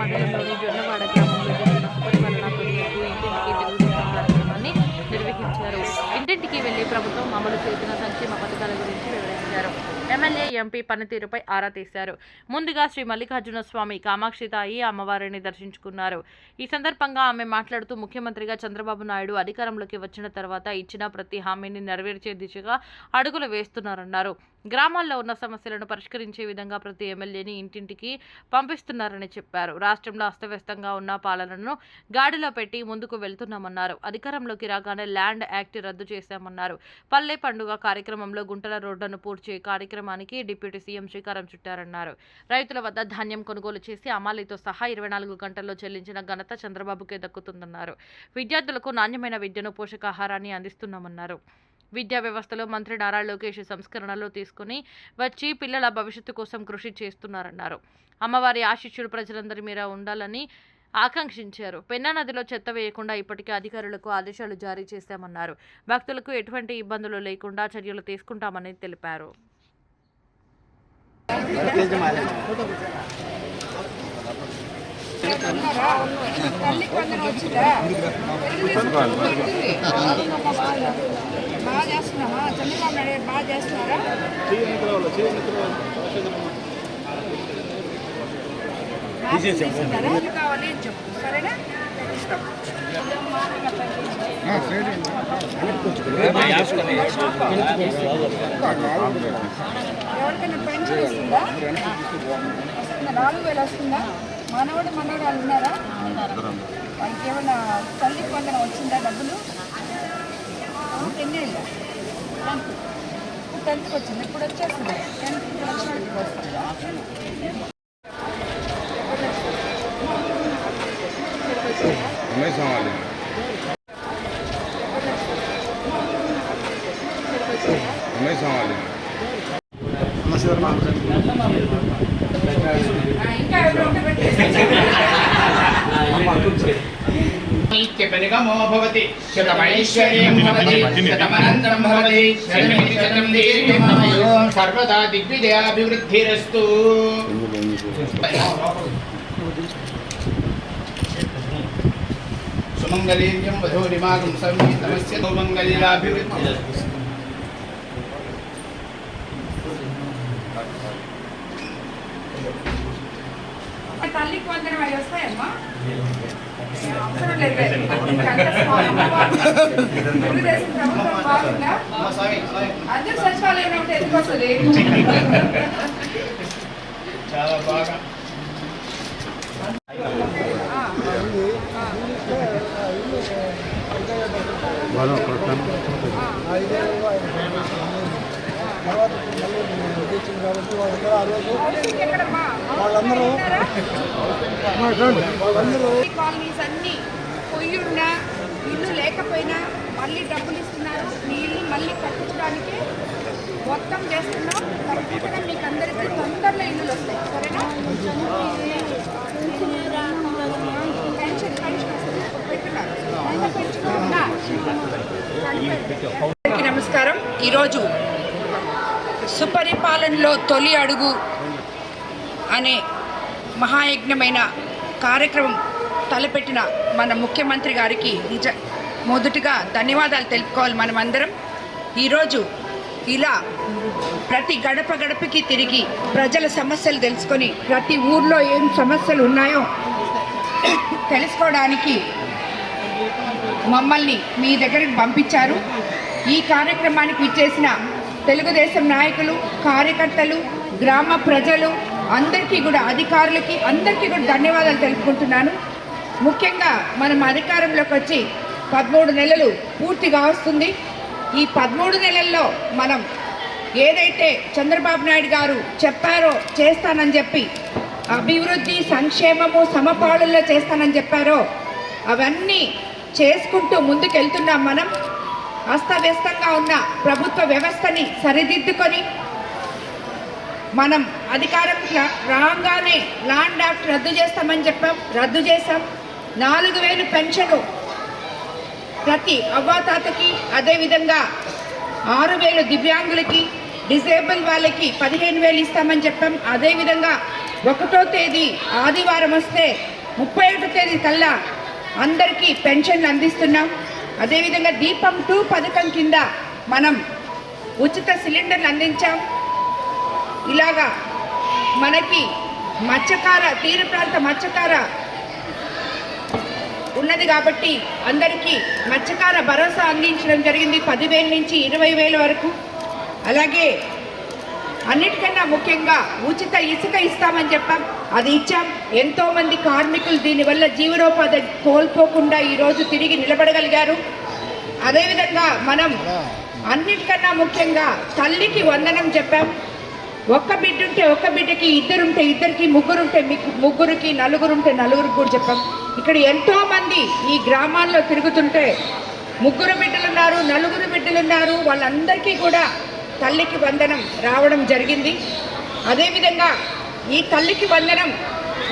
మండలంలోని జొన్నవాడ గ్రామంలో జరిగిన సుపరిపాలన ఇంటింటికి తెలుగుదేశం కార్యక్రమాన్ని నిర్వహించారు ఇంటింటికి వెళ్ళి ప్రభుత్వం అమలు చేసిన సంక్షేమ పథకాల గురించి వివరించారు. ఎమ్మెల్యే ఎంపీ పనితీరుపై ఆరా తీశారు. ముందుగా శ్రీ మల్లికార్జున స్వామి కామాక్షి తాయి అమ్మవారిని దర్శించుకున్నారు. ఈ సందర్భంగా ఆమె మాట్లాడుతూ ముఖ్యమంత్రిగా చంద్రబాబు నాయుడు అధికారంలోకి వచ్చిన తర్వాత ఇచ్చిన ప్రతి హామీని నెరవేర్చే దిశగా అడుగులు వేస్తున్నారన్నారు. గ్రామాల్లో ఉన్న సమస్యలను పరిష్కరించే విధంగా ప్రతి ఎమ్మెల్యేని ఇంటింటికి పంపిస్తున్నారని చెప్పారు. రాష్ట్రంలో అస్తవ్యస్తంగా ఉన్న పాలనను గాడిలో పెట్టి ముందుకు వెళ్తున్నామన్నారు. అధికారంలోకి రాగానే ల్యాండ్ యాక్ట్ రద్దు చేశామన్నారు. పల్లె పండుగ కార్యక్రమంలో గుంటల రోడ్డును పూర్చే కార్యక్రమానికి డిప్యూటీ సీఎం శ్రీకారం చుట్టారన్నారు. రైతుల వద్ద ధాన్యం కొనుగోలు చేసి అమాలీతో సహా ఇరవై నాలుగు గంటల్లో చెల్లించిన ఘనత చంద్రబాబుకే దక్కుతుందన్నారు. విద్యార్థులకు నాణ్యమైన విద్యను పోషకాహారాన్ని అందిస్తున్నామన్నారు. విద్యా వ్యవస్థలో మంత్రి నారా లోకేష్ సంస్కరణలు తీసుకుని వచ్చి పిల్లల భవిష్యత్తు కోసం కృషి చేస్తున్నారన్నారు. అమ్మవారి ఆశిష్యులు ప్రజలందరి మీద ఉండాలని ఆకాంక్షించారు. పెన్నా నదిలో చెత్త వేయకుండా ఇప్పటికే అధికారులకు ఆదేశాలు జారీ చేశామన్నారు. భక్తులకు ఎటువంటి ఇబ్బందులు లేకుండా చర్యలు తీసుకుంటామని తెలిపారు. బాగా చేస్తున్నామా చంద్రబాబు నాయుడు బాగా చేస్తున్నారా కావాలి అని చెప్పు సరేనా ఎవరికైనా పెన్షన్ వస్తుందా? నాలుగు వేలు వస్తుందా మనవడు మనవరాలు ఉన్నారా వాళ్ళకి ఏమైనా తల్లి పొందన వచ్చిందా డబ్బులు ఎన్ని ఏళ్ళు టెన్త్కి వచ్చింది ఇప్పుడు వచ్చేస్తుంది టెన్త్ ఇప్పుడు వచ్చినప్పుడు వస్తుంది हमेशा वाले निगमो भवति शतमैश्वर्यं भवति शतमनन्तरं भवति शतमिति शतं दीर्घमायो सर्वदा दिग्विजयाभिवृद्धिरस्तु सुमङ्गलीर्यं वधूरिमागं संहितमस्य सौमङ्गलीलाभिवृद्धिरस्तु Thank you. తల్లికి వందనం అవి వస్తాయమ్మా అవసరం లేదు అంత స్వామి తెలుగుదేశం ప్రభుత్వం బాగుందా అందరూ సచివాలయం ఉంటే ఎందుకు వస్తుంది చాలా బాగా ఎక్కడమ్మా వాళ్ళందరూ కాలనీస్ అన్ని పొయ్యున్నా ఇల్లు లేకపోయినా మళ్ళీ డబ్బులు ఇస్తున్నారు మీ ఇల్లు మళ్ళీ కట్టించడానికి మొత్తం చేస్తున్నాం మీకు అందరికీ తొందరలో ఇల్లులు వస్తాయి సరేనా పెన్షన్ పెన్షన్. పెట్టున్నారు ఉన్నా? నమస్కారం ఈరోజు సుపరిపాలనలో తొలి అడుగు అనే మహాయజ్ఞమైన కార్యక్రమం తలపెట్టిన మన ముఖ్యమంత్రి గారికి నిజ మొదటిగా ధన్యవాదాలు తెలుపుకోవాలి మనమందరం. ఈరోజు ఇలా ప్రతి గడప గడపకి తిరిగి ప్రజల సమస్యలు తెలుసుకొని ప్రతి ఊర్లో ఏం సమస్యలు ఉన్నాయో తెలుసుకోవడానికి మమ్మల్ని మీ దగ్గరికి పంపించారు. ఈ కార్యక్రమానికి ఇచ్చేసిన తెలుగుదేశం నాయకులు కార్యకర్తలు గ్రామ ప్రజలు అందరికీ కూడా అధికారులకి అందరికీ కూడా ధన్యవాదాలు తెలుపుకుంటున్నాను. ముఖ్యంగా మనం అధికారంలోకి వచ్చి పదమూడు నెలలు పూర్తిగా వస్తుంది. ఈ పదమూడు నెలల్లో మనం ఏదైతే చంద్రబాబు నాయుడు గారు చెప్పారో చేస్తానని చెప్పి అభివృద్ధి సంక్షేమము సమపాళుల్లో చేస్తానని చెప్పారో అవన్నీ చేసుకుంటూ ముందుకెళ్తున్నాం మనం. అస్తవ్యస్తంగా ఉన్న ప్రభుత్వ వ్యవస్థని సరిదిద్దుకొని మనం అధికారంగా రాగానే ల్యాండ్ యాక్ట్ రద్దు చేస్తామని చెప్పాం. రద్దు చేశాం. నాలుగు వేలు పెన్షను ప్రతి అవ్వాతాతకి అదేవిధంగా ఆరు వేలు దివ్యాంగులకి డిసేబుల్ వాళ్ళకి పదిహేను వేలు ఇస్తామని చెప్పాం. అదేవిధంగా ఒకటో తేదీ ఆదివారం వస్తే ముప్పై ఒకటో తేదీ కల్లా అందరికీ పెన్షన్లు అందిస్తున్నాం. అదేవిధంగా దీపం టూ పథకం కింద మనం ఉచిత సిలిండర్లు అందించాం. ఇలాగా మనకి మత్స్యకార తీర ప్రాంత మత్స్యకార ఉన్నది కాబట్టి అందరికీ మత్స్యకార భరోసా అందించడం జరిగింది. పదివేల నుంచి ఇరవై వేల వరకు. అలాగే అన్నిటికన్నా ముఖ్యంగా ఉచిత ఇసుక ఇస్తామని చెప్పాం. అది ఇచ్చాం. ఎంతోమంది కార్మికులు దీనివల్ల జీవనోపాధి కోల్పోకుండా ఈరోజు తిరిగి నిలబడగలిగారు. అదేవిధంగా మనం అన్నిటికన్నా ముఖ్యంగా తల్లికి వందనం చెప్పాం. ఒక్క బిడ్డ ఉంటే ఒక్క బిడ్డకి ఇద్దరుంటే ఇద్దరికి ముగ్గురుంటే మిగ్- ముగ్గురికి నలుగురుంటే నలుగురికి కూడా చెప్పాం. ఇక్కడ ఎంతోమంది ఈ గ్రామాల్లో తిరుగుతుంటే ముగ్గురు బిడ్డలున్నారు నలుగురు బిడ్డలున్నారు వాళ్ళందరికీ కూడా తల్లికి వందనం రావడం జరిగింది. అదేవిధంగా ఈ తల్లికి వందనం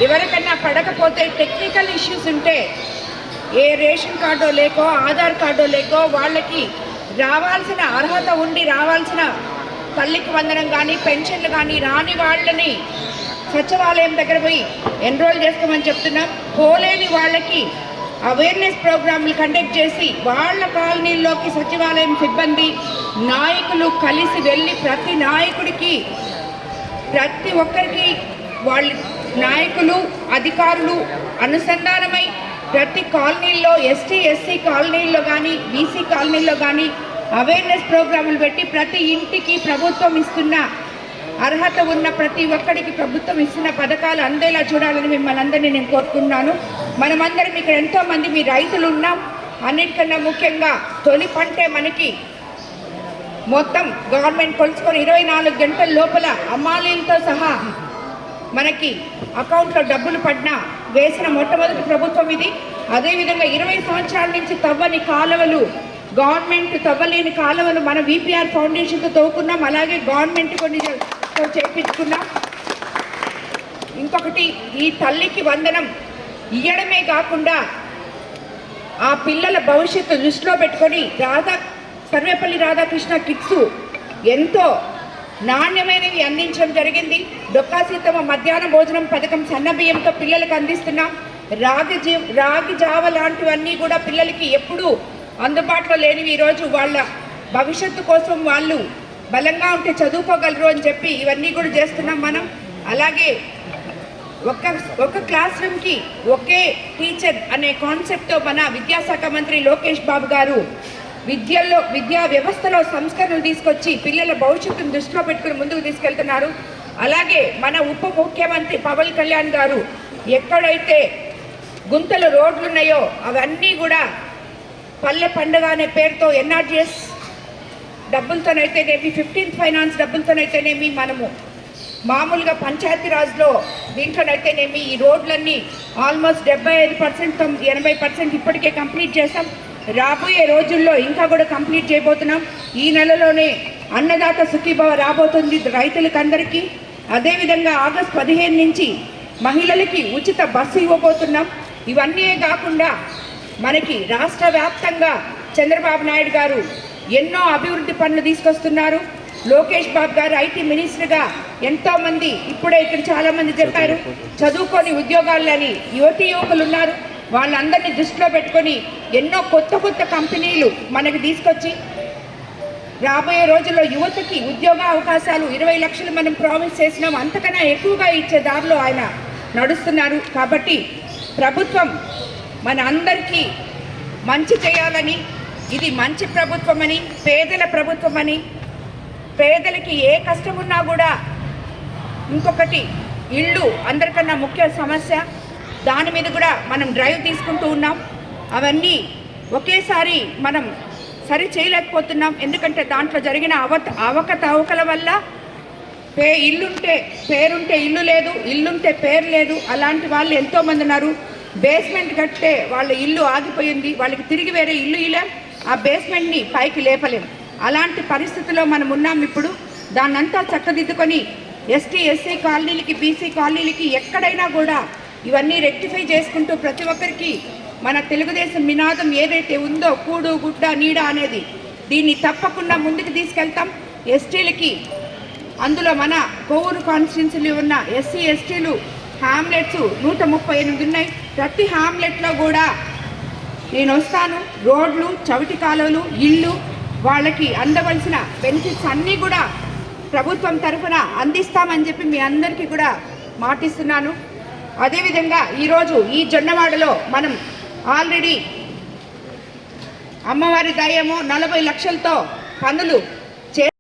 ఎవరికన్నా పడకపోతే టెక్నికల్ ఇష్యూస్ ఉంటే ఏ రేషన్ కార్డో లేకో ఆధార్ కార్డో లేకో వాళ్ళకి రావాల్సిన అర్హత ఉండి రావాల్సిన తల్లికి వందనం కానీ పెన్షన్లు కానీ రాని వాళ్ళని సచివాలయం దగ్గర పోయి ఎన్రోల్ చేసుకోమని చెప్తున్నాం. పోలేని వాళ్ళకి అవేర్నెస్ ప్రోగ్రాంలు కండక్ట్ చేసి వాళ్ళ కాలనీల్లోకి సచివాలయం సిబ్బంది నాయకులు కలిసి వెళ్ళి ప్రతి నాయకుడికి ప్రతి ఒక్కరికి వాళ్ళ నాయకులు అధికారులు అనుసంధానమై ప్రతి కాలనీల్లో ఎస్టీ ఎస్సీ కాలనీల్లో కానీ బీసీ కాలనీల్లో కానీ అవేర్నెస్ ప్రోగ్రాములు పెట్టి ప్రతి ఇంటికి ప్రభుత్వం ఇస్తున్న అర్హత ఉన్న ప్రతి ఒక్కరికి ప్రభుత్వం ఇస్తున్న పథకాలు అందేలా చూడాలని మిమ్మల్ని అందరినీ నేను కోరుకున్నాను మనమందరం ఇక్కడ ఎంతోమంది మీ రైతులు ఉన్నాం. అన్నిటికన్నా ముఖ్యంగా తొలి పంటే మనకి మొత్తం గవర్నమెంట్ కొలుచుకొని ఇరవై నాలుగు గంటల లోపల అమ్మాలీలతో సహా మనకి అకౌంట్లో డబ్బులు పడినా వేసిన మొట్టమొదటి ప్రభుత్వం ఇది. అదేవిధంగా ఇరవై సంవత్సరాల నుంచి తవ్వని కాలువలు గవర్నమెంట్ తవ్వలేని కాలువలు మన విపిఆర్ ఫౌండేషన్తో తవ్వుకున్నాం. అలాగే గవర్నమెంట్ కొన్ని తో చేపించుకున్నాం. ఇంకొకటి ఈ తల్లికి వందనం ఇయ్యడమే కాకుండా ఆ పిల్లల భవిష్యత్తు దృష్టిలో పెట్టుకొని రాధా సర్వేపల్లి రాధాకృష్ణ కిట్స్ ఎంతో నాణ్యమైనవి అందించడం జరిగింది. డొక్కా సీతమ్మ మధ్యాహ్న భోజనం పథకం సన్నబియ్యంతో పిల్లలకు అందిస్తున్నాం. రాగి జీ రాగి జావ లాంటివన్నీ కూడా పిల్లలకి ఎప్పుడూ అందుబాటులో లేనివి ఈరోజు వాళ్ళ భవిష్యత్తు కోసం వాళ్ళు బలంగా ఉంటే చదువుకోగలరు అని చెప్పి ఇవన్నీ కూడా చేస్తున్నాం మనం. అలాగే ఒక ఒక క్లాస్ రూమ్కి ఒకే టీచర్ అనే కాన్సెప్ట్తో మన విద్యాశాఖ మంత్రి లోకేష్ బాబు గారు విద్యలో విద్యా వ్యవస్థలో సంస్కరణలు తీసుకొచ్చి పిల్లల భవిష్యత్తును దృష్టిలో పెట్టుకుని ముందుకు తీసుకెళ్తున్నారు. అలాగే మన ఉప ముఖ్యమంత్రి పవన్ కళ్యాణ్ గారు ఎక్కడైతే గుంతలు రోడ్లు ఉన్నాయో అవన్నీ కూడా పల్లె పండుగ అనే పేరుతో ఎన్ఆర్జిఎస్ డబ్బులతోనైతేనేమి ఫిఫ్టీన్త్ ఫైనాన్స్ డబ్బులతోనైతేనేమి మనము. మామూలుగా పంచాయతీరాజ్లో దీంట్లోనైతేనేమి ఈ రోడ్లన్నీ ఆల్మోస్ట్ డెబ్బై ఐదు పర్సెంట్ ఎనభై పర్సెంట్ ఇప్పటికే కంప్లీట్ చేసాం రాబోయే రోజుల్లో ఇంకా కూడా కంప్లీట్ చేయబోతున్నాం. ఈ నెలలోనే అన్నదాత సుఖీభవ రాబోతుంది రైతులకు అందరికీ అదేవిధంగా ఆగస్ట్ పదిహేను నుంచి మహిళలకి ఉచిత బస్సు ఇవ్వబోతున్నాం. ఇవన్నీ కాకుండా మనకి రాష్ట్ర వ్యాప్తంగా చంద్రబాబు నాయుడు గారు ఎన్నో అభివృద్ధి పనులు తీసుకొస్తున్నారు. లోకేష్ బాబు గారు ఐటీ మినిస్టర్గా ఎంతో మంది ఇప్పుడే ఇక్కడ చాలా మంది చెప్పారు. చదువుకొని ఉద్యోగాలని యువతి యువకులు ఉన్నారు. వాళ్ళందరినీ దృష్టిలో పెట్టుకొని ఎన్నో కొత్త కొత్త కంపెనీలు మనకి తీసుకొచ్చి రాబోయే రోజుల్లో యువతకి ఉద్యోగ అవకాశాలు ఇరవై లక్షలు మనం ప్రామిస్ చేసినాం. అంతకన్నా ఎక్కువగా ఇచ్చే దారిలో ఆయన నడుస్తున్నారు. కాబట్టి ప్రభుత్వం మన అందరికీ మంచి చేయాలని ఇది మంచి ప్రభుత్వమని పేదల ప్రభుత్వమని పేదలకి ఏ కష్టం ఉన్నా కూడా ఇంకొకటి ఇల్లు అందరికన్నా ముఖ్య సమస్య. దాని మీద కూడా మనం డ్రైవ్ తీసుకుంటూ ఉన్నాం. అవన్నీ ఒకేసారి మనం సరి చేయలేకపోతున్నాం. ఎందుకంటే దాంట్లో జరిగిన అవత అవకతవకల వల్ల పే ఇల్లుంటే పేరుంటే ఇల్లు లేదు ఇల్లుంటే పేరు లేదు. అలాంటి వాళ్ళు ఎంతోమంది ఉన్నారు. బేస్మెంట్ కట్టే వాళ్ళ ఇల్లు ఆగిపోయింది. వాళ్ళకి తిరిగి వేరే ఇల్లు ఇలాం ఆ బేస్మెంట్ని పైకి లేపలేం. అలాంటి పరిస్థితిలో మనం ఉన్నాం ఇప్పుడు. దాన్నంతా చక్కదిద్దుకొని ఎస్టీ ఎస్సీ కాలనీలకి బీసీ కాలనీలకి ఎక్కడైనా కూడా ఇవన్నీ రెక్టిఫై చేసుకుంటూ ప్రతి ఒక్కరికి మన తెలుగుదేశం నినాదం ఏదైతే ఉందో కూడు గుడ్డ నీడ అనేది దీన్ని తప్పకుండా ముందుకు తీసుకెళ్తాం. ఎస్టీలకి అందులో మన కోవూరు కాన్స్టిట్యున్సీలో ఉన్న ఎస్సీ ఎస్టీలు హామ్లెట్స్ నూట ముప్పై ఎనిమిది ఉన్నాయి. ప్రతి హామ్లెట్లో కూడా నేను వస్తాను. రోడ్లు చవిటి కాలువలు ఇళ్ళు వాళ్ళకి అందవలసిన బెనిఫిట్స్ అన్నీ కూడా ప్రభుత్వం తరఫున అందిస్తామని చెప్పి మీ అందరికీ కూడా మాటిస్తున్నాను. అదేవిధంగా ఈరోజు ఈ జొన్నవాడలో మనం ఆల్రెడీ అమ్మవారి దయ్యము నలభై లక్షలతో పనులు